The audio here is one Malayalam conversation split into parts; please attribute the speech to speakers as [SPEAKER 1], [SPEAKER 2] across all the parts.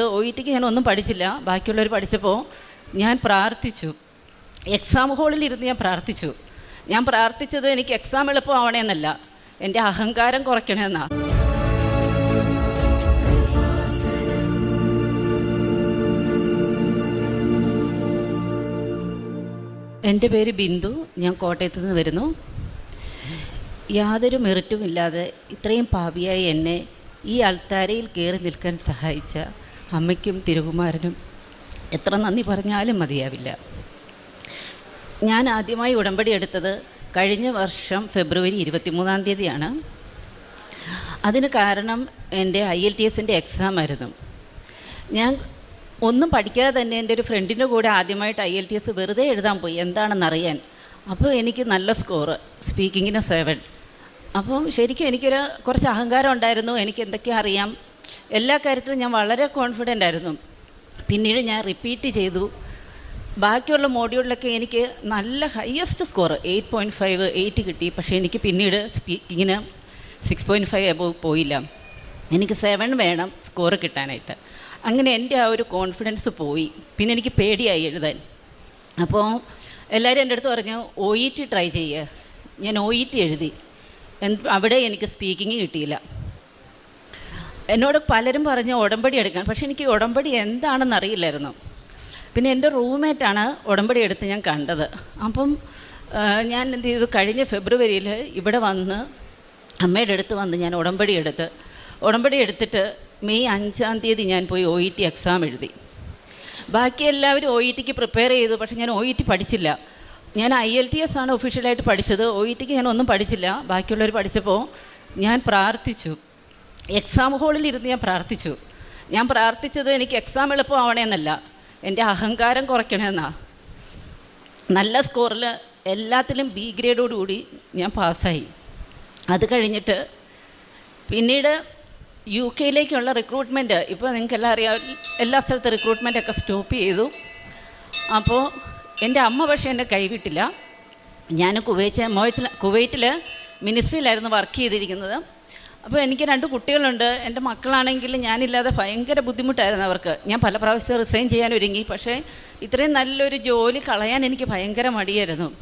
[SPEAKER 1] ഒ ഇ ടിക്ക് ഞാൻ ഒന്നും പഠിച്ചില്ല. ബാക്കിയുള്ളവർ പഠിച്ചപ്പോൾ ഞാൻ പ്രാർത്ഥിച്ചു. എക്സാം ഹോളിൽ ഇരുന്ന് ഞാൻ പ്രാർത്ഥിച്ചു. ഞാൻ പ്രാർത്ഥിച്ചത് എനിക്ക് എക്സാം എളുപ്പമാവണമെന്നല്ല എന്റെ അഹങ്കാരം കുറയ്ക്കണമെന്നാ എന്റെ പേര് ബിന്ദു. ഞാൻ കോട്ടയത്ത് നിന്ന് വരുന്നു. യാതൊരു മെറിറ്റുമില്ലാതെ ഇത്രയും പാപിയായി എന്നെ ഈ അൾത്താരയിൽ കയറി നിൽക്കാൻ സഹായിച്ച അമ്മയ്ക്കും തിരുകുമാരനും എത്ര നന്ദി പറഞ്ഞാലും മതിയാവില്ല. ഞാൻ ആദ്യമായി ഉടമ്പടി എടുത്തത് കഴിഞ്ഞ വർഷം ഫെബ്രുവരി ഇരുപത്തിമൂന്നാം തീയതിയാണ്. അതിന് കാരണം എന്റെ ഐ എൽ ടി എസിന്റെ എക്സാം ആയിരുന്നു. ഞാൻ ഒന്നും പഠിക്കാതെ തന്നെ എന്റെ ഒരു ഫ്രണ്ടിന്റെ കൂടെ ആദ്യമായിട്ട് ഐ എൽ ടി എസ് വെറുതെ എഴുതാൻ പോയി. എന്താണെന്നറിയാൻ അപ്പോൾ എനിക്ക് നല്ല സ്കോറ് സ്പീക്കിങ്ങിന് സെവൻ അപ്പം ശരിക്കും എനിക്കൊരു കുറച്ച് അഹങ്കാരം ഉണ്ടായിരുന്നു. എനിക്ക് എന്തൊക്കെ അറിയാം? എല്ലാ കാര്യത്തിലും ഞാൻ വളരെ കോൺഫിഡന്റ് ആയിരുന്നു. പിന്നീട് ഞാൻ റിപ്പീറ്റ് ചെയ്തു. ബാക്കിയുള്ള മോഡ്യൂളിലൊക്കെ എനിക്ക് നല്ല highest score eight point five eight കിട്ടി. പക്ഷേ എനിക്ക് പിന്നീട് സ്പീക്കിങ്ങിന് സിക്സ് പോയിന്റ് ഫൈവ് എബോ പോയില്ല. എനിക്ക് സെവൻ വേണം സ്കോർ കിട്ടാനായിട്ട്. അങ്ങനെ എന്റെ ആ ഒരു കോൺഫിഡൻസ് പോയി. പിന്നെ എനിക്ക് പേടിയായി എഴുതാൻ. അപ്പോൾ എല്ലാവരും എന്റെ അടുത്ത് പറഞ്ഞു ഒ ഇ ടി ട്രൈ ചെയ്യുക ഞാൻ ഒ ഇ ടി എഴുതി. അവിടെ എനിക്ക് സ്പീക്കിംഗ് കിട്ടിയില്ല. എന്നോട് പലരും പറഞ്ഞ് ഉടമ്പടി എടുക്കാൻ. പക്ഷെ എനിക്ക് ഉടമ്പടി എന്താണെന്ന് അറിയില്ലായിരുന്നു പിന്നെ എന്റെ റൂംമേറ്റാണ് ഉടമ്പടി എടുത്ത് ഞാൻ കണ്ടത്. അപ്പം ഞാൻ എന്ത് ചെയ്തു? കഴിഞ്ഞ ഫെബ്രുവരിയിൽ ഇവിടെ വന്ന് അമ്മയുടെ അടുത്ത് വന്ന് ഞാൻ ഉടമ്പടി എടുത്ത്. ഉടമ്പടി എടുത്തിട്ട് മെയ് അഞ്ചാം തീയതി ഞാൻ പോയി ഒ ഇ ടി എക്സാം എഴുതി. ബാക്കി എല്ലാവരും ഒ ഇ ടിക്ക് പ്രിപ്പയർ ചെയ്തു. പക്ഷേ ഞാൻ ഒ ഇ ടി പഠിച്ചില്ല. ഞാൻ ഐ എൽ ടി എസ് ആണ് ഒഫീഷ്യലായിട്ട് പഠിച്ചത്. ഒ ഇ ടിക്ക് ഞാൻ ഒന്നും പഠിച്ചില്ല. ബാക്കിയുള്ളവർ പഠിച്ചപ്പോൾ ഞാൻ പ്രാർത്ഥിച്ചു. എക്സാം ഹാളിൽ ഇരുന്ന് ഞാൻ പ്രാർത്ഥിച്ചു. ഞാൻ പ്രാർത്ഥിച്ചത് എനിക്ക് എക്സാം എളുപ്പമാവണമെന്നല്ല എന്റെ അഹങ്കാരം കുറയ്ക്കണമെന്നാ നല്ല സ്കോറിൽ എല്ലാത്തിലും ബി ഗ്രേഡോടുകൂടി ഞാൻ പാസ്സായി. അത് കഴിഞ്ഞിട്ട് പിന്നീട് യു കെയിലേക്കുള്ള റിക്രൂട്ട്മെന്റ് ഇപ്പോൾ നിങ്ങൾക്കെല്ലാം അറിയാം എല്ലാ സ്ഥലത്തും റിക്രൂട്ട്മെന്റൊക്കെ സ്റ്റോപ്പ് ചെയ്തു. അപ്പോൾ എന്റെ അമ്മ പക്ഷേ എന്നെ കൈവിട്ടില്ല. ഞാൻ കുവൈറ്റ് മോയത്തിൽ കുവൈറ്റിൽ മിനിസ്ട്രിയിലായിരുന്നു വർക്ക് ചെയ്തിരിക്കുന്നത്. അപ്പോൾ എനിക്ക് രണ്ട് കുട്ടികളുണ്ട്. എന്റെ മക്കളാണെങ്കിൽ ഞാനില്ലാതെ ഭയങ്കര ബുദ്ധിമുട്ടായിരുന്നു അവർക്ക്. ഞാൻ പല പ്രാവശ്യം റിസൈൻ ചെയ്യാൻ ഒരുങ്ങി. പക്ഷേ ഇത്രയും നല്ലൊരു ജോലി കളയാൻ എനിക്ക് ഭയങ്കര മടിയായിരുന്നു.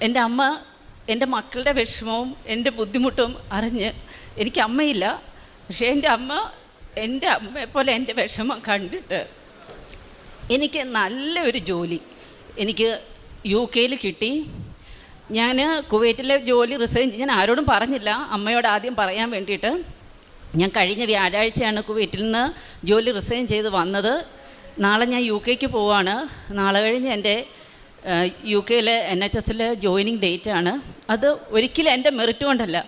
[SPEAKER 1] എന്റെ അമ്മ എന്റെ മക്കളുടെ വിഷമവും എന്റെ ബുദ്ധിമുട്ടും അറിഞ്ഞ് എനിക്ക് അമ്മയില്ല. പക്ഷേ എന്റെ അമ്മ എന്റെ അമ്മയെപ്പോലെ എന്റെ വിഷമം കണ്ടിട്ട് എനിക്ക് നല്ലൊരു ജോലി എനിക്ക് യു കെയിൽ കിട്ടി. ഞാൻ കുവൈറ്റിലെ ജോലി റിസൈൻ ഞാൻ ആരോടും പറഞ്ഞില്ല. അമ്മയോട് ആദ്യം പറയാൻ വേണ്ടിയിട്ട്. ഞാൻ കഴിഞ്ഞ വ്യാഴാഴ്ചയാണ് കുവൈറ്റിൽ നിന്ന് ജോലി റിസൈൻ ചെയ്ത് വന്നത്. നാളെ ഞാൻ യു കെക്ക് പോവാണ്. നാളെ കഴിഞ്ഞ് എന്റെ യു കെയിലെ എൻ എച്ച് എസിലെ ജോയിനിങ് ഡേറ്റ് ആണ്. അത് ഒരിക്കലും എന്റെ മെറിറ്റ് കൊണ്ടല്ല.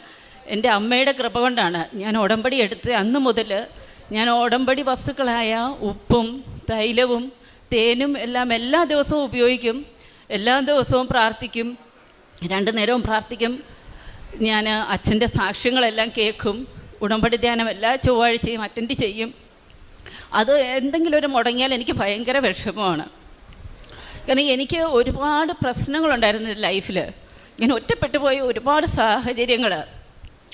[SPEAKER 1] എന്റെ അമ്മയുടെ കൃപ കൊണ്ടാണ് ഞാൻ ഉടമ്പടി എടുത്ത് അന്ന് മുതൽ ഞാൻ ഉടമ്പടി വസ്തുക്കളായ ഉപ്പും തൈലവും തേനും എല്ലാം എല്ലാ ദിവസവും ഉപയോഗിക്കും. എല്ലാ ദിവസവും പ്രാർത്ഥിക്കും. രണ്ടു നേരവും പ്രാർത്ഥിക്കും. ഞാൻ അച്ഛന്റെ സാക്ഷ്യങ്ങളെല്ലാം കേൾക്കും ഉടമ്പടി ധ്യാനം എല്ലാ ചൊവ്വാഴ്ചയും അറ്റൻഡ് ചെയ്യും. അത് എന്തെങ്കിലും ഒരു മുടങ്ങിയാൽ എനിക്ക് ഭയങ്കര വിഷമമാണ്. കാരണം എനിക്ക് ഒരുപാട് പ്രശ്നങ്ങളുണ്ടായിരുന്നു ലൈഫിൽ ഞാൻ ഒറ്റപ്പെട്ടു പോയ ഒരുപാട് സാഹചര്യങ്ങൾ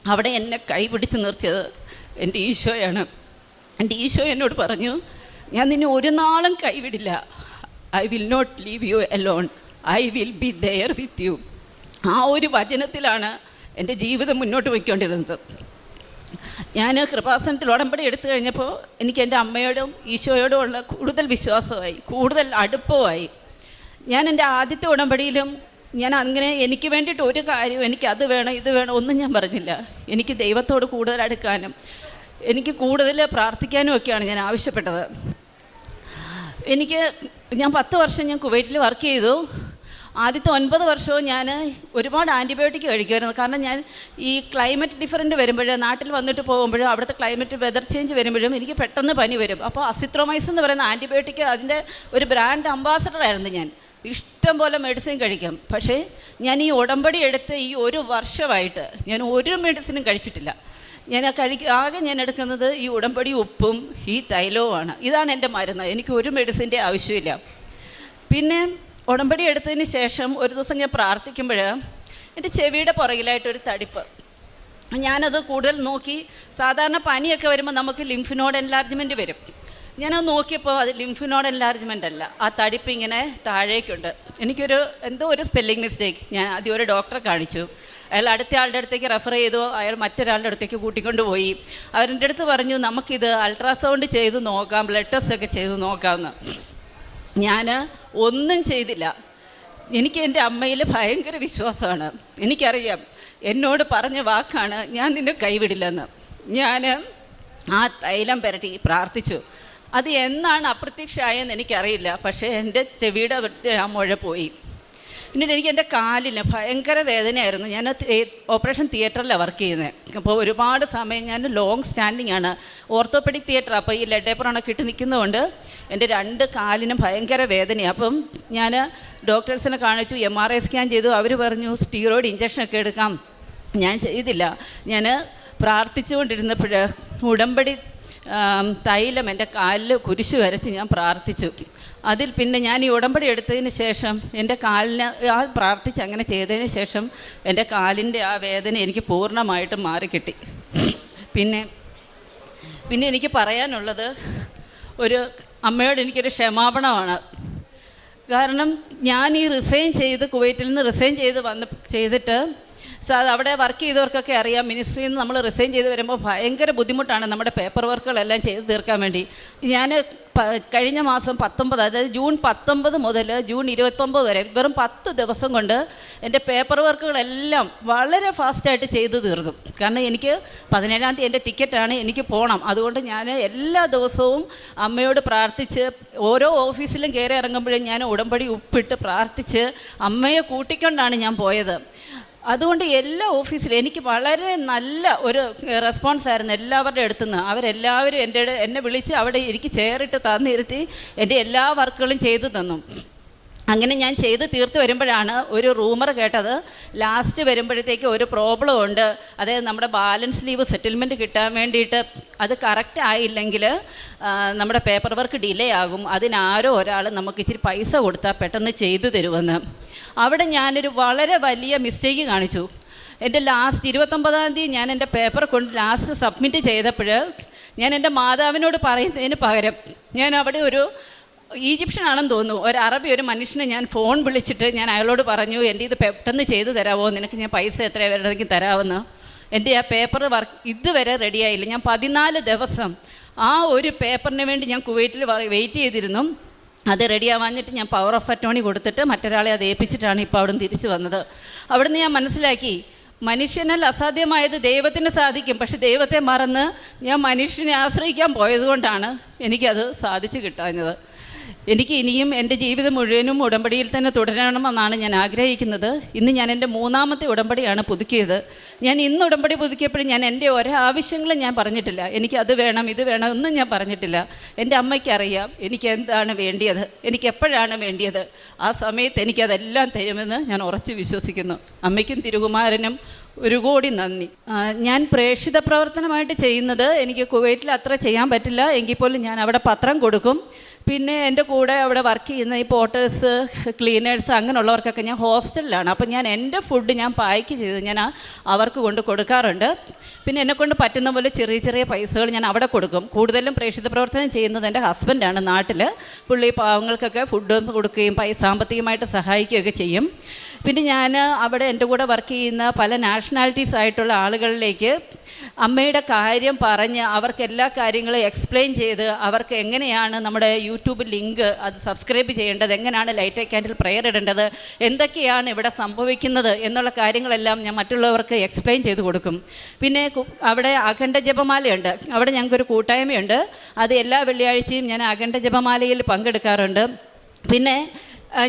[SPEAKER 1] അവിടെ എന്നെ കൈപിടിച്ച് നിർത്തിയത് എന്റെ ഈശോയാണ്. എന്റെ ഈശോ എന്നോട് പറഞ്ഞു ഞാൻ നിന്നെ ഒരു നാളും കൈവിടില്ല. I will not leave you alone I will be there with you ആ ഒരു വചനത്തിലാണ് എന്റെ ജീവിതം മുന്നോട്ട് പോയിക്കൊണ്ടിരുന്നത്. ഞാൻ കൃപാസനത്തിൽ ഉടമ്പടി എടുത്തു കഴിഞ്ഞപ്പോൾ എനിക്ക് എന്റെ അമ്മയോടും ഈശോയോടും ഉള്ള കൂടുതൽ വിശ്വാസമായി കൂടുതൽ അടുപ്പമായി. ഞാൻ എന്റെ ആദ്യത്തെ ഉടമ്പടിയിലും ഞാൻ അങ്ങനെ എനിക്ക് വേണ്ടിയിട്ട് ഒരു കാര്യവും എനിക്ക് അത് വേണം ഇത് വേണം ഒന്നും ഞാൻ പറഞ്ഞില്ല. എനിക്ക് ദൈവത്തോട് കൂടുതൽ അടുക്കാനും എനിക്ക് കൂടുതൽ പ്രാർത്ഥിക്കാനും ഒക്കെയാണ് ഞാൻ ആവശ്യപ്പെട്ടത്. എനിക്ക് ഞാൻ പത്ത് വർഷം ഞാൻ കുവൈറ്റിൽ വർക്ക് ചെയ്തു. ആദ്യത്തെ ഒൻപത് വർഷവും ഞാൻ ഒരുപാട് ആന്റിബയോട്ടിക് കഴിക്കുമായിരുന്നു. കാരണം ഞാൻ ഈ ക്ലൈമറ്റ് ഡിഫറന്റ് വരുമ്പോഴേ നാട്ടിൽ വന്നിട്ട് പോകുമ്പോഴും അവിടുത്തെ ക്ലൈമറ്റ് വെതർ ചേഞ്ച് വരുമ്പോഴും എനിക്ക് പെട്ടെന്ന് പനി വരും. അപ്പോൾ അസിത്രോമൈസ് എന്ന് പറയുന്ന ആന്റിബയോട്ടിക് അതിന്റെ ഒരു ബ്രാൻഡ് അംബാസഡർ ആയിരുന്നു ഞാൻ. ഇഷ്ടം പോലെ മെഡിസിൻ കഴിക്കും. പക്ഷേ ഞാൻ ഈ ഉടമ്പടി എടുത്ത് ഈ ഒരു വർഷമായിട്ട് ഞാൻ ഒരു മെഡിസിനും കഴിച്ചിട്ടില്ല. ഞാൻ കഴിക്ക ആകെ ഞാൻ എടുക്കുന്നത് ഈ ഉടമ്പടി ഉപ്പും ഈ തൈലവുമാണ്. ഇതാണ് എന്റെ മരുന്ന്. എനിക്ക് ഒരു മെഡിസിന്റെ ആവശ്യമില്ല. പിന്നെ ഉടമ്പടി എടുത്തതിന് ശേഷം ഒരു ദിവസം ഞാൻ പ്രാർത്ഥിക്കുമ്പോൾ എന്റെ ചെവിയുടെ പുറകിലായിട്ടൊരു തടിപ്പ്. ഞാനത് കൂടുതൽ നോക്കി സാധാരണ പനിയൊക്കെ വരുമ്പോൾ നമുക്ക് ലിംഫിനോഡ് എൻലാർജ്മെന്റ് വരും. ഞാനത് നോക്കിയപ്പോൾ അത് ലിംഫിനോഡ് എൻലാർജ്മെന്റ് അല്ല. ആ തടിപ്പ് ഇങ്ങനെ താഴേക്കുണ്ട്. എനിക്കൊരു എന്തോ ഒരു സ്പെല്ലിംഗ് മിസ്റ്റേക്ക് ഞാൻ ആദ്യം ഒരു ഡോക്ടറെ കാണിച്ചു. അയാൾ അടുത്ത ആളുടെ അടുത്തേക്ക് റെഫർ ചെയ്തു. അയാൾ മറ്റൊരാളുടെ അടുത്തേക്ക് കൂട്ടിക്കൊണ്ട് പോയി. അവരുടെ അടുത്ത് പറഞ്ഞു നമുക്കിത് അൾട്രാസൗണ്ട് ചെയ്ത് നോക്കാം ബ്ലഡ് ടെസ്റ്റ് ഒക്കെ ചെയ്ത് നോക്കാമെന്ന് ഞാൻ ഒന്നും ചെയ്തില്ല. എനിക്ക് എന്റെ അമ്മയിൽ ഭയങ്കര വിശ്വാസമാണ്. എനിക്കറിയാം എന്നോട് പറഞ്ഞ വാക്കാണ് ഞാൻ നിന്നെ കൈവിടില്ലെന്ന്. ഞാൻ ആ തൈലം പുരട്ടി പ്രാർത്ഥിച്ചു. അത് എന്നാണ് അപ്രത്യക്ഷമായെന്ന് എനിക്കറിയില്ല. പക്ഷേ എന്റെ ചെവിയുടെ വൃത്തി ആ മുഴ പോയി. പിന്നീട് എനിക്ക് എന്റെ കാലിന് ഭയങ്കര വേദനയായിരുന്നു. ഞാൻ ഓപ്പറേഷൻ തിയേറ്ററിലാണ് വർക്ക് ചെയ്യുന്നത് അപ്പോൾ ഒരുപാട് സമയം ഞാൻ ലോങ് സ്റ്റാൻഡിങ് ആണ്. ഓർത്തോപെഡിക് തിയേറ്റർ അപ്പോൾ ഈ ലെഡേപ്പറൊക്കെ ഇട്ട് നിൽക്കുന്നതുകൊണ്ട് എന്റെ രണ്ട് കാലിനും ഭയങ്കര വേദനയാണ് അപ്പം ഞാൻ ഡോക്ടേഴ്സിനെ കാണിച്ചു എം ആർ ഐ സ്കാൻ ചെയ്തു. അവർ പറഞ്ഞു സ്റ്റീറോയിഡ് ഇഞ്ചക്ഷനൊക്കെ എടുക്കാം. ഞാൻ ചെയ്തില്ല. ഞാൻ പ്രാർത്ഥിച്ചുകൊണ്ടിരുന്നപ്പോൾ ഉടമ്പടി തൈലം എന്റെ കാലിൽ കുരിശു വരച്ച് ഞാൻ പ്രാർത്ഥിച്ചു. അതിൽ പിന്നെ ഞാൻ ഈ ഉടമ്പടി എടുത്തതിന് ശേഷം എന്റെ കാലിന് ആ പ്രാർത്ഥിച്ച് അങ്ങനെ ചെയ്തതിന് ശേഷം എന്റെ കാലിന്റെ ആ വേദന എനിക്ക് പൂർണമായിട്ടും മാറിക്കിട്ടി. പിന്നെ പിന്നെ എനിക്ക് പറയാനുള്ളത് ഒരു അമ്മയോട് എനിക്കൊരു ക്ഷമാപണമാണ്. കാരണം ഞാൻ ഈ റിസൈൻ ചെയ്ത് കുവൈറ്റിൽ നിന്ന് റിസൈൻ ചെയ്ത് വന്ന് ചെയ്തിട്ട് സാർ അവിടെ വർക്ക് ചെയ്തവർക്കൊക്കെ അറിയാം. മിനിസ്ട്രിയിൽ നിന്ന് നമ്മൾ റിസൈൻ ചെയ്ത് വരുമ്പോൾ ഭയങ്കര ബുദ്ധിമുട്ടാണ് നമ്മുടെ പേപ്പർ വർക്കുകളെല്ലാം ചെയ്ത് തീർക്കാൻ വേണ്ടി. ഞാൻ കഴിഞ്ഞ മാസം പത്തൊമ്പത് അതായത് ജൂൺ പത്തൊമ്പത് മുതൽ ജൂൺ ഇരുപത്തൊമ്പത് വരെ വെറും പത്ത് ദിവസം കൊണ്ട് എന്റെ പേപ്പർ വർക്കുകളെല്ലാം വളരെ ഫാസ്റ്റായിട്ട് ചെയ്തു തീർന്നു. കാരണം എനിക്ക് പതിനേഴാം തീയതി എന്റെ ടിക്കറ്റാണ് എനിക്ക് പോകണം അതുകൊണ്ട് ഞാൻ എല്ലാ ദിവസവും അമ്മയോട് പ്രാർത്ഥിച്ച് ഓരോ ഓഫീസിലും കയറി ഇറങ്ങുമ്പോഴും ഞാൻ ഉടമ്പടി ഉപ്പിട്ട് പ്രാർത്ഥിച്ച് അമ്മയെ കൂട്ടിക്കൊണ്ടാണ് ഞാൻ പോയത്. അതുകൊണ്ട് എല്ലാ ഓഫീസിലും എനിക്ക് വളരെ നല്ല ഒരു റെസ്പോൺസ് ആയിരുന്നു എല്ലാവരുടെ അടുത്തു നിന്ന് അവരെല്ലാവരും എന്റെ എന്നെ വിളിച്ച് അവിടെ എനിക്ക് ചെയറിട്ട് തന്നിരുത്തി എന്റെ എല്ലാ വർക്കുകളും ചെയ്തു തന്നു. അങ്ങനെ ഞാൻ ചെയ്ത് തീർത്ത് വരുമ്പോഴാണ് ഒരു റൂമർ കേട്ടത്. ലാസ്റ്റ് വരുമ്പോഴത്തേക്ക് ഒരു പ്രോബ്ലം ഉണ്ട്. അതായത് നമ്മുടെ ബാലൻസ് ലീവ് സെറ്റിൽമെന്റ് കിട്ടാൻ വേണ്ടിയിട്ട് അത് കറക്റ്റ് ആയില്ലെങ്കിൽ നമ്മുടെ പേപ്പർ വർക്ക് ഡിലേ ആകും. അതിനാരോ ഒരാൾ നമുക്ക് ഇച്ചിരി പൈസ കൊടുത്താൽ പെട്ടെന്ന് ചെയ്തു തരുമെന്ന്. അവിടെ ഞാനൊരു വളരെ വലിയ മിസ്റ്റേക്ക് കാണിച്ചു. എന്റെ ലാസ്റ്റ് ഇരുപത്തൊമ്പതാം തീയതി ഞാൻ എന്റെ പേപ്പർ കൊണ്ട് ലാസ്റ്റ് സബ്മിറ്റ് ചെയ്തപ്പോൾ ഞാൻ എന്റെ മാതാവിനോട് പറയുന്നതിന് പകരം ഞാൻ അവിടെ ഒരു ഈജിപ്ഷ്യൻ ആണെന്ന് തോന്നുന്നു. ഒരു അറബി ഒരു മനുഷ്യനെ ഞാൻ ഫോൺ വിളിച്ചിട്ട് ഞാൻ അയാളോട് പറഞ്ഞു എന്റെ ഇത് പെട്ടെന്ന് ചെയ്തു തരാമോ നിനക്ക് ഞാൻ പൈസ എത്ര വരണമെങ്കിൽ തരാമെന്ന്. എന്റെ ആ പേപ്പർ വർക്ക് ഇതുവരെ റെഡിയായില്ല ഞാൻ പതിനാല് ദിവസം ആ ഒരു പേപ്പറിന് വേണ്ടി ഞാൻ കുവൈറ്റിൽ വെയിറ്റ് ചെയ്തിരുന്നു. അത് റെഡിയാവാഞ്ഞിട്ട് ഞാൻ പവർ ഓഫ് അറ്റോണി കൊടുത്തിട്ട് മറ്റൊരാളെ അത് ഏൽപ്പിച്ചിട്ടാണ് ഇപ്പോൾ അവിടെ നിന്ന് തിരിച്ചു വന്നത്. അവിടുന്ന് ഞാൻ മനസ്സിലാക്കി മനുഷ്യനാൽ അസാധ്യമായത് ദൈവത്തിന് സാധിക്കും. പക്ഷെ ദൈവത്തെ മറന്ന് ഞാൻ മനുഷ്യനെ ആശ്രയിക്കാൻ പോയതുകൊണ്ടാണ് എനിക്കത് സാധിച്ചു കിട്ടാഞ്ഞത്. എനിക്ക് ഇനിയും എന്റെ ജീവിതം മുഴുവനും ഉടമ്പടിയിൽ തന്നെ തുടരണമെന്നാണ് ഞാൻ ആഗ്രഹിക്കുന്നത്. ഇന്ന് ഞാൻ എന്റെ മൂന്നാമത്തെ ഉടമ്പടിയാണ് പുതുക്കിയത്. ഞാൻ ഇന്ന് ഉടമ്പടി പുതുക്കിയപ്പോഴും ഞാൻ എന്റെ ഒരാവശ്യങ്ങളും ഞാൻ പറഞ്ഞിട്ടില്ല. എനിക്ക് അത് വേണം ഇത് വേണം ഒന്നും ഞാൻ പറഞ്ഞിട്ടില്ല. എന്റെ അമ്മയ്ക്ക് അറിയാം എനിക്ക് എന്താണ് വേണ്ടിയത് എനിക്ക് എപ്പോഴാണ് വേണ്ടിയത്. ആ സമയത്ത് എനിക്കതെല്ലാം തരുമെന്ന് ഞാൻ ഉറച്ചു വിശ്വസിക്കുന്നു. അമ്മയ്ക്കും തിരുകുമാരനും ഒരു കോടി നന്ദി. ഞാൻ പ്രേക്ഷിത പ്രവർത്തനമായിട്ട് ചെയ്യുന്നത് എനിക്ക് കുവൈറ്റിൽ അത്ര ചെയ്യാൻ പറ്റില്ല. എങ്കിൽ പോലും ഞാൻ അവിടെ പത്രം കൊടുക്കും. പിന്നെ എന്റെ കൂടെ അവിടെ വർക്ക് ചെയ്യുന്ന ഈ പോർട്ടേഴ്സ് ക്ലീനേഴ്സ് അങ്ങനെയുള്ളവർക്കൊക്കെ ഞാൻ ഹോസ്റ്റലിലാണ് അപ്പം ഞാൻ എന്റെ ഫുഡ് ഞാൻ പായ്ക്ക് ചെയ്ത് ഞാൻ അവർക്ക് കൊണ്ട് കൊടുക്കാറുണ്ട്. പിന്നെ എന്നെക്കൊണ്ട് പറ്റുന്ന പോലെ ചെറിയ ചെറിയ പൈസകൾ ഞാൻ അവിടെ കൊടുക്കും. കൂടുതലും പ്രേക്ഷിത പ്രവർത്തനം ചെയ്യുന്നത് എന്റെ ഹസ്ബൻഡാണ് നാട്ടിൽ പുള്ളി പാവങ്ങൾക്കൊക്കെ ഫുഡ് കൊടുക്കുകയും പൈസ സാമ്പത്തികമായിട്ട് സഹായിക്കുകയൊക്കെ ചെയ്യും. പിന്നെ ഞാൻ അവിടെ എന്റെ കൂടെ വർക്ക് ചെയ്യുന്ന പല നാഷണാലിറ്റീസ് ആയിട്ടുള്ള ആളുകളിലേക്ക് അമ്മയുടെ കാര്യം പറഞ്ഞ് അവർക്ക് എല്ലാ കാര്യങ്ങളും എക്സ്പ്ലെയിൻ ചെയ്ത് അവർക്ക് എങ്ങനെയാണ് നമ്മുടെ യൂട്യൂബ് ലിങ്ക് അത് സബ്സ്ക്രൈബ് ചെയ്യേണ്ടത് എങ്ങനെയാണ് ലൈറ്റ് ക്യാൻഡിൽ പ്രെയർ ഇടേണ്ടത് എന്തൊക്കെയാണ് ഇവിടെ സംഭവിക്കുന്നത് എന്നുള്ള കാര്യങ്ങളെല്ലാം ഞാൻ മറ്റുള്ളവർക്ക് എക്സ്പ്ലെയിൻ ചെയ്ത് കൊടുക്കും. പിന്നെ അവിടെ അഖണ്ഡ ജപമാലയുണ്ട്. അവിടെ ഞങ്ങൾക്കൊരു കൂട്ടായ്മയുണ്ട്. അത് എല്ലാ വെള്ളിയാഴ്ചയും ഞാൻ അഖണ്ഡ ജപമാലയിൽ പങ്കെടുക്കാറുണ്ട്. പിന്നെ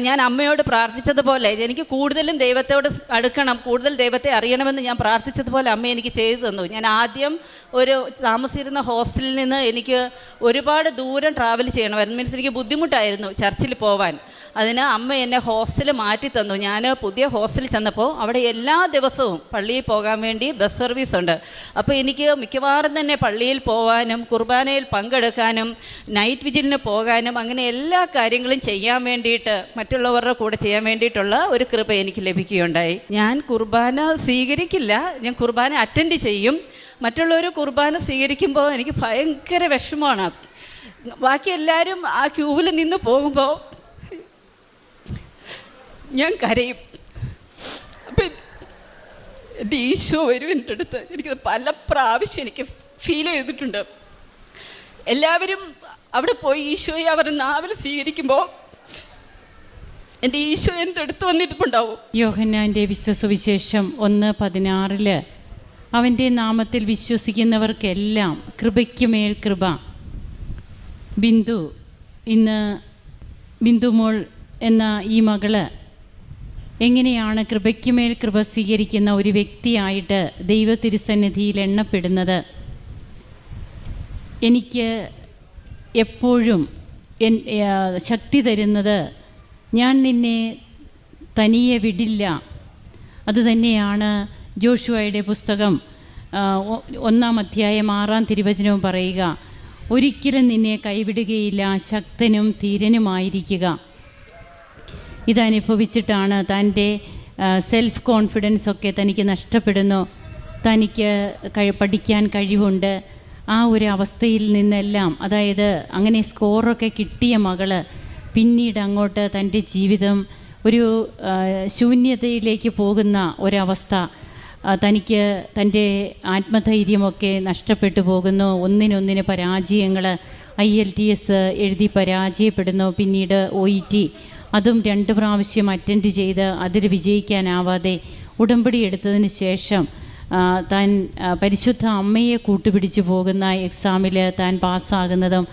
[SPEAKER 1] ഞാൻ അമ്മയോട് പ്രാർത്ഥിച്ചതുപോലെ എനിക്ക് കൂടുതലും ദൈവത്തോട് അടുക്കണം കൂടുതൽ ദൈവത്തെ അറിയണമെന്ന് ഞാൻ പ്രാർത്ഥിച്ചതുപോലെ അമ്മ എനിക്ക് ചെയ്തു തന്നു. ഞാൻ ആദ്യം ഒരു താമസിച്ചിരുന്ന ഹോസ്റ്റലിൽ നിന്ന് എനിക്ക് ഒരുപാട് ദൂരം ട്രാവൽ ചെയ്യണമായിരുന്നു മീൻസ് എനിക്ക് ബുദ്ധിമുട്ടായിരുന്നു ചർച്ചിൽ പോവാൻ. അതിന് അമ്മ എന്നെ ഹോസ്റ്റൽ മാറ്റി തന്നു. ഞാൻ പുതിയ ഹോസ്റ്റലിൽ ചെന്നപ്പോൾ അവിടെ എല്ലാ ദിവസവും പള്ളിയിൽ പോകാൻ വേണ്ടി ബസ് സർവീസ് ഉണ്ട്. അപ്പോൾ എനിക്ക് മിക്കവാറും തന്നെ പള്ളിയിൽ പോകാനും കുർബാനയിൽ പങ്കെടുക്കാനും നൈറ്റ് വിജിലിന് പോകാനും അങ്ങനെ എല്ലാ കാര്യങ്ങളും ചെയ്യാൻ വേണ്ടിയിട്ട് മറ്റുള്ളവരുടെ കൂടെ ചെയ്യാൻ വേണ്ടിയിട്ടുള്ള ഒരു കൃപ എനിക്ക് ലഭിക്കുകയുണ്ടായി. ഞാൻ കുർബാന സ്വീകരിക്കില്ല. ഞാൻ കുർബാന അറ്റൻഡ് ചെയ്യും. മറ്റുള്ളവർ കുർബാന സ്വീകരിക്കുമ്പോൾ എനിക്ക് ഭയങ്കര വിഷമമാണ്. ബാക്കി എല്ലാവരും ആ ക്യൂവിൽ നിന്ന് പോകുമ്പോൾ ഞാൻ കരയും. അപ്പം എന്റെ ഈശോ വരും എന്റെ അടുത്ത് എനിക്ക് പല പ്രാവശ്യം എനിക്ക് ഫീൽ ചെയ്തിട്ടുണ്ട്. എല്ലാവരും അവിടെ പോയി ഈശോയെ അവരുടെ നാവിൽ സ്വീകരിക്കുമ്പോൾ എന്റെ ഈശോ എന്റെ അടുത്ത് വന്നിട്ടുണ്ടാവും.
[SPEAKER 2] യോഹന്നാന്റെ വിശുദ്ധ സുവിശേഷം ഒന്ന് പതിനാറിൽ അവന്റെ നാമത്തിൽ വിശ്വസിക്കുന്നവർക്കെല്ലാം കൃപയ്ക്കുമേൽ കൃപ. ബിന്ദു ഇന്ന് ബിന്ദുമോൾ എന്ന ഈ മകൾ എങ്ങനെയാണ് കൃപയ്ക്കുമേൽ കൃപ സ്വീകരിക്കുന്ന ഒരു വ്യക്തിയായിട്ട് ദൈവ തിരുസന്നിധിയിൽ എണ്ണപ്പെടുന്നത്? എനിക്ക് എപ്പോഴും ശക്തി തരുന്നത് ഞാൻ നിന്നെ തനിയെ വിടില്ല. അതുതന്നെയാണ് ജോഷുവയുടെ പുസ്തകം ഒന്നാം അധ്യായം ആറാം തിരുവചനവും പറയുക ഒരിക്കലും നിന്നെ കൈവിടുകയില്ല ശക്തനും ധീരനുമായിരിക്കുക. ഇതനുഭവിച്ചിട്ടാണ് തന്റെ സെൽഫ് കോൺഫിഡൻസ് ഒക്കെ തനിക്ക് നഷ്ടപ്പെടുന്നു. തനിക്ക് പഠിക്കാൻ കഴിവുണ്ട്. ആ ഒരു അവസ്ഥയിൽ നിന്നെല്ലാം അതായത് അങ്ങനെ സ്കോറൊക്കെ കിട്ടിയ മകൾ പിന്നീട് അങ്ങോട്ട് തന്റെ ജീവിതം ഒരു ശൂന്യതയിലേക്ക് പോകുന്ന ഒരവസ്ഥ തനിക്ക് തന്റെ ആത്മധൈര്യമൊക്കെ നഷ്ടപ്പെട്ടു പോകുന്നു. ഒന്നിനൊന്നിന് പരാജയങ്ങൾ ഐ എൽ ടി എസ് എഴുതി പരാജയപ്പെടുന്നു. പിന്നീട് ഒ ഇ ടി അതും രണ്ട് പ്രാവശ്യം അറ്റൻഡ് ചെയ്ത് അതിൽ വിജയിക്കാനാവാതെ ഉടമ്പടി എടുത്തതിന് ശേഷം താൻ പരിശുദ്ധ അമ്മയെ കൂട്ടുപിടിച്ചു പോകുന്ന എക്സാമിൽ താൻ പാസ്സാകുന്നതും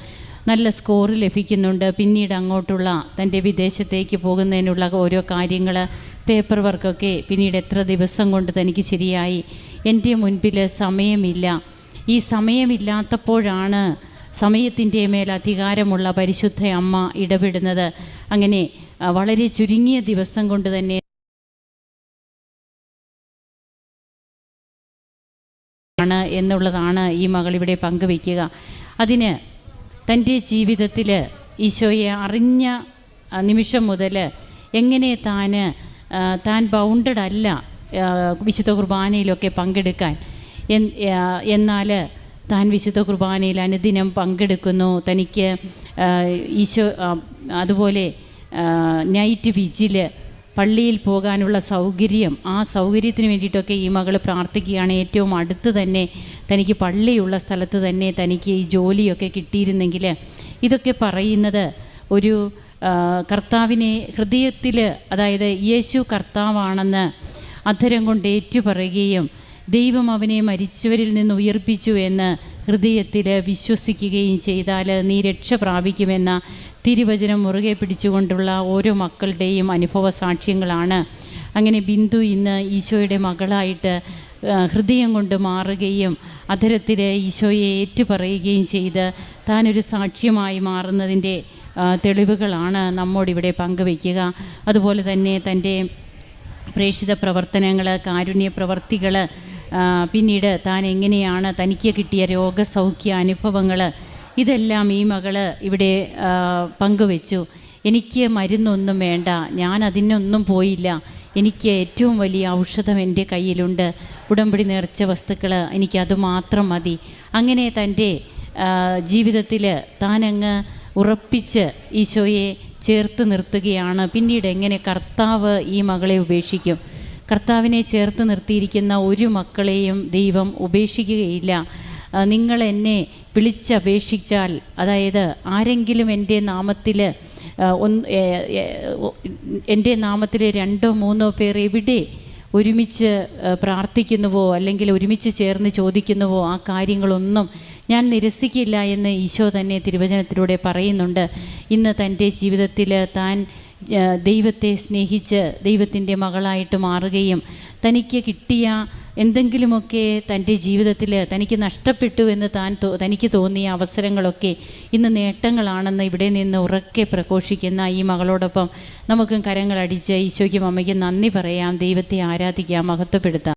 [SPEAKER 2] നല്ല സ്കോർ ലഭിക്കുന്നുണ്ട്. പിന്നീട് അങ്ങോട്ടുള്ള തന്റെ വിദേശത്തേക്ക് പോകുന്നതിനുള്ള ഓരോ കാര്യങ്ങൾ പേപ്പർ വർക്കൊക്കെ പിന്നീട് എത്ര ദിവസം കൊണ്ട് തനിക്ക് ശരിയായി. എന്റെ മുൻപിൽ സമയമില്ല. ഈ സമയമില്ലാത്തപ്പോഴാണ് സമയത്തിന്റെ മേൽ അധികാരമുള്ള പരിശുദ്ധ അമ്മ ഇടപെടുന്നത് അങ്ങനെ വളരെ ചുരുങ്ങിയ ദിവസം കൊണ്ട് തന്നെ ആണ് എന്നുള്ളതാണ് ഈ മകൾ ഇവിടെ പങ്കുവയ്ക്കുക. അതിന് തന്റെ ജീവിതത്തിൽ ഈശോയെ അറിഞ്ഞ നിമിഷം മുതൽ എങ്ങനെ താൻ താൻ ബൗണ്ടഡ് അല്ല വിശുദ്ധ കുർബാനയിലൊക്കെ പങ്കെടുക്കാൻ എന്നാൽ താൻ വിശുദ്ധ കുർബാനയിൽ അനുദിനം പങ്കെടുക്കുന്നു. തനിക്ക് ഈശോ അതുപോലെ നൈറ്റ് വിജിൽ പള്ളിയിൽ പോകാനുള്ള സൗകര്യം ആ സൗകര്യത്തിന് വേണ്ടിയിട്ടൊക്കെ ഈ മകൾ പ്രാർത്ഥിക്കുകയാണ്. ഏറ്റവും അടുത്ത് തന്നെ തനിക്ക് പള്ളിയുള്ള സ്ഥലത്ത് തന്നെ തനിക്ക് ഈ ജോലിയൊക്കെ കിട്ടിയിരുന്നെങ്കിൽ ഇതൊക്കെ പറയുന്നത് ഒരു കർത്താവിനെ ഹൃദയത്തിൽ അതായത് യേശു കർത്താവാണെന്ന് അധരം കൊണ്ട് ഏറ്റുപറയുകയും ദൈവം അവനെ മരിച്ചവരിൽ നിന്ന് ഉയർപ്പിച്ചു എന്ന് ഹൃദയത്തിൽ വിശ്വസിക്കുകയും ചെയ്താൽ നീ രക്ഷ പ്രാപിക്കുമെന്ന തിരുവചനം മുറുകെ പിടിച്ചുകൊണ്ടുള്ള ഓരോ മക്കളുടെയും അനുഭവ സാക്ഷ്യങ്ങളാണ്. അങ്ങനെ ബിന്ദു ഇന്ന് ഈശോയുടെ മകളായിട്ട് ഹൃദയം കൊണ്ട് മാറുകയും അതരത്തിൽ ഈശോയെ ഏറ്റുപറയുകയും ചെയ്ത് താനൊരു സാക്ഷ്യമായി മാറുന്നതിന്റെ തെളിവുകളാണ് നമ്മോടിവിടെ പങ്കുവയ്ക്കുക. അതുപോലെ തന്നെ തന്റെ പ്രേക്ഷിത പ്രവർത്തനങ്ങൾ കാരുണ്യ പ്രവർത്തികൾ പിന്നീട് താൻ എങ്ങനെയാണ് തനിക്ക് കിട്ടിയ രോഗസൗഖ്യ അനുഭവങ്ങൾ ഇതെല്ലാം ഈ മകൾ ഇവിടെ പങ്കുവെച്ചു. എനിക്ക് മരുന്നൊന്നും വേണ്ട. ഞാൻ അതിനൊന്നും പോയില്ല. എനിക്ക് ഏറ്റവും വലിയ ഔഷധം എന്റെ കയ്യിലുണ്ട്. ഉടമ്പടി നേർച്ച വസ്തുക്കൾ എനിക്കത് മാത്രം മതി. അങ്ങനെ തന്റെ ജീവിതത്തിൽ താനങ്ങ് ഉറപ്പിച്ച് ഈശോയെ ചേർത്ത് നിർത്തുകയാണ്. പിന്നീട് എങ്ങനെ കർത്താവ് ഈ മകളെ ഉപേക്ഷിക്കും? കർത്താവിനെ ചേർത്ത് നിർത്തിയിരിക്കുന്ന ഒരു മക്കളെയും ദൈവം ഉപേക്ഷിക്കുകയില്ല. നിങ്ങൾ എന്നെ വിളിച്ചപേക്ഷിച്ചാൽ അതായത് ആരെങ്കിലും എന്റെ നാമത്തിൽ ഒന്ന് എന്റെ നാമത്തിൽ രണ്ടോ മൂന്നോ പേർ എവിടെ ഒരുമിച്ച് പ്രാർത്ഥിക്കുന്നുവോ അല്ലെങ്കിൽ ഒരുമിച്ച് ചേർന്ന് ചോദിക്കുന്നുവോ ആ കാര്യങ്ങളൊന്നും ഞാൻ നിരസിക്കില്ല എന്ന് ഈശോ തന്നെ തിരുവചനത്തിലൂടെ പറയുന്നുണ്ട്. ഇന്ന് തന്റെ ജീവിതത്തിൽ താൻ ദൈവത്തെ സ്നേഹിച്ച് ദൈവത്തിന്റെ മകളായിട്ട് മാറുകയും തനിക്ക് കിട്ടിയ എന്തെങ്കിലുമൊക്കെ തന്റെ ജീവിതത്തിൽ തനിക്ക് നഷ്ടപ്പെട്ടു എന്ന് താൻ തനിക്ക് തോന്നിയ അവസരങ്ങളൊക്കെ ഇന്ന് നേട്ടങ്ങളാണെന്ന് ഇവിടെ നിന്ന് ഉറക്കെ പ്രഘോഷിക്കുന്ന ഈ മകളോടൊപ്പം നമുക്കും കരങ്ങളടിച്ച് ഈശോയ്ക്കും അമ്മയ്ക്കും നന്ദി പറയാം. ദൈവത്തെ ആരാധിക്കാം മഹത്വപ്പെടുത്താം.